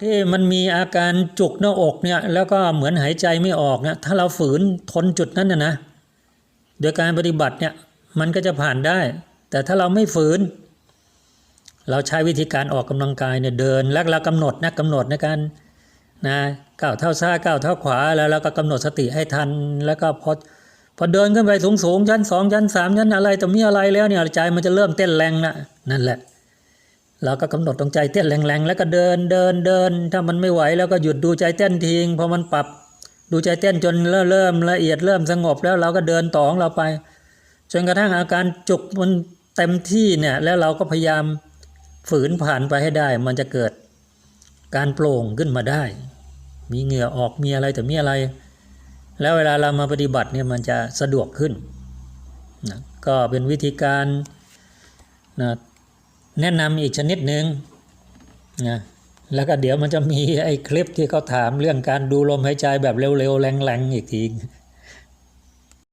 ที่มันมีอาการจุกหน้าอกเนี่ยแล้วก็เหมือนหายใจไม่ออกเนี่ยถ้าเราฝืนทนจุดนั้นนะนะโดยการปฏิบัติเนี่ยมันก็จะผ่านได้ แต่ถ้าเราไม่ฝืน เราใช้วิธีการออกกำลังกายเนี่ยเดินแล้วเรากำหนดนะกำหนดในการนะก้าวเท้าซ้ายก้าวเท้าขวาแล้วเราก็กำหนดสติให้ทันแล้วก็พอพอเดินขึ้นไปสูงสูงๆชั้นสองชั้นสามชั้นอะไรต่มีอะไรแล้วเนี่ยใจมันจะเริ่มเต้นแรงนะนั่นแหละ เราก็กำหนดตรงใจเต้นแรงๆ แล้วก็เดินเดินเดิน ถ้ามันไม่ไหวแล้วก็หยุดดูใจเต้นทิ้งพอมันปรับดูใจเต้นจนเริ่มละเอียดเริ่มสงบแล้วเราก็เดินต่อของเราไป จนกระทั่งอาการจุกมันเต็มที่เนี่ยแล้วเราก็พยายามฝืนผ่านไปให้ได้ มันจะเกิดการโปร่งขึ้นมาได้ มีเหงื่อออกมีอะไรแต่มีอะไร แล้วเวลาเรามาปฏิบัติเนี่ยมันจะสะดวกขึ้นนะก็เป็นวิธีการนะ แนะนำอีกชนิดหนึ่งนะแล้วก็เดี๋ยวมันจะมีไอ้คลิปที่เขาถามเรื่องการดูลมหายใจแบบเร็วๆแรงๆอีกที